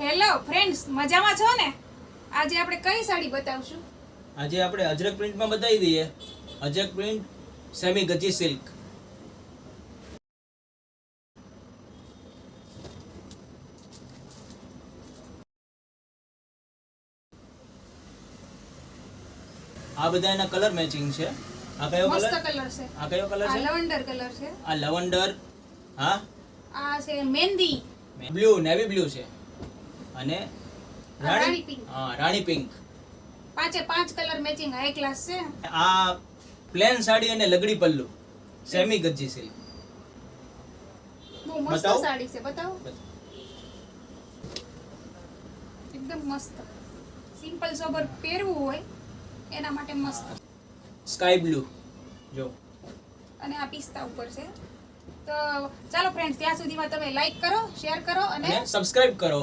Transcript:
Hello friends મજામાં છો ને? આજે આપણે કઈ સાડી બતાવશું? આજે આપણે અજરક પ્રિન્ટમાં બતાવી દઈએ. અજરક પ્રિન્ટ સેમી ગજી સિલ્ક. આ બધા એના કલર મેચિંગ છે. આ કયો કલર કલર છે. આ કયો કલર છે? લવંડર કલર છે. આ લવંડર હા? આ છે મહેંદી. બ્લુ નેવી બ્લુ છે. અને રાણી પિંક હા રાણી પિંક પાંચે પાંચ કલર મેચિંગ હાઈ ક્લાસ છે. આ પ્લેન સાડી અને લગડી પલ્લુ. સેમી ગજ્જી સિલ્ક બહુ મસ્ત સાડી છે બતાવો. એકદમ મસ્ત. સિમ્પલ સોબર પહેરવું હોય એના માટે મસ્ત. સ્કાય બ્લુ જો. અને આ પિસ્તા ઉપર છે. તો ચાલો ફ્રેન્ડ્સ ત્યાં સુધીમાં તમે લાઈક કરો શેર કરો અને અને સબસ્ક્રાઇબ કરો.